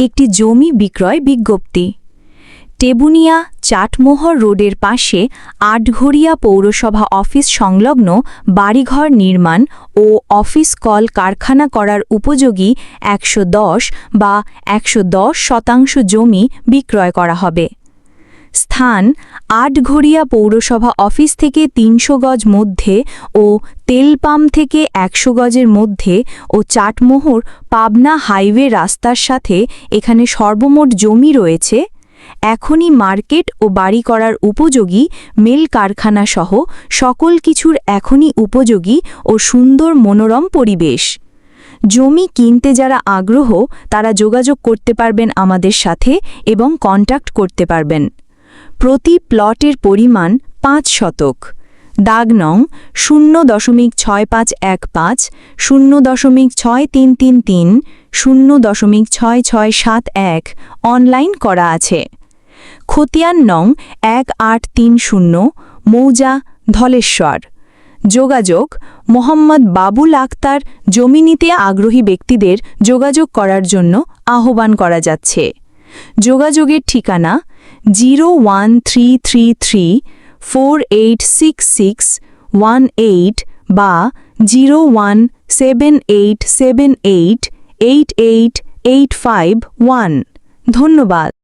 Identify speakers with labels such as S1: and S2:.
S1: একটি জমি বিক্রয় বিজ্ঞপ্তি। টেবুনিয়া চাটমোহর রোডের পাশে আটঘরিয়া পৌরসভা অফিস সংলগ্ন বাড়িঘর নির্মাণ ও অফিস কল কারখানা করার উপযোগী একশো দশ বা একশো দশ শতাংশ জমি বিক্রয় করা হবে। স্থান আটঘরিয়া পৌরসভা অফিস থেকে তিনশো গজ মধ্যে ও তেলপাম্প থেকে একশো গজের মধ্যে ও চাটমোহর পাবনা হাইওয়ে রাস্তার সাথে এখানে সর্বমোট জমি রয়েছে। এখনই মার্কেট ও বাড়ি করার উপযোগী মেল কারখানা সহ সকল কিছুর এখনই উপযোগী ও সুন্দর মনোরম পরিবেশ। জমি কিনতে যারা আগ্রহ, তারা যোগাযোগ করতে পারবেন আমাদের সাথে এবং কন্ট্যাক্ট করতে পারবেন। প্রতি প্লটের পরিমাণ পাঁচ শতক। দাগ নং শূন্য দশমিক ছয় পাঁচ এক পাঁচ, শূন্য দশমিক ছয় তিন তিন তিন, শূন্য দশমিক ছয় ছয় সাত এক অনলাইন করা আছে। খতিয়ান নং এক আট তিন শূন্য, মৌজা, ধলেশ্বর। যোগাযোগ মোহাম্মদ বাবুল আক্তার জমি নিতে আগ্রহী ব্যক্তিদের যোগাযোগ করার জন্য আহ্বান করা যাচ্ছে। যোগাযোগের ঠিকানা zero one four eight six six one eight বা zero one seven eight seven eight eight eight eight five one. ধন্যবাদ।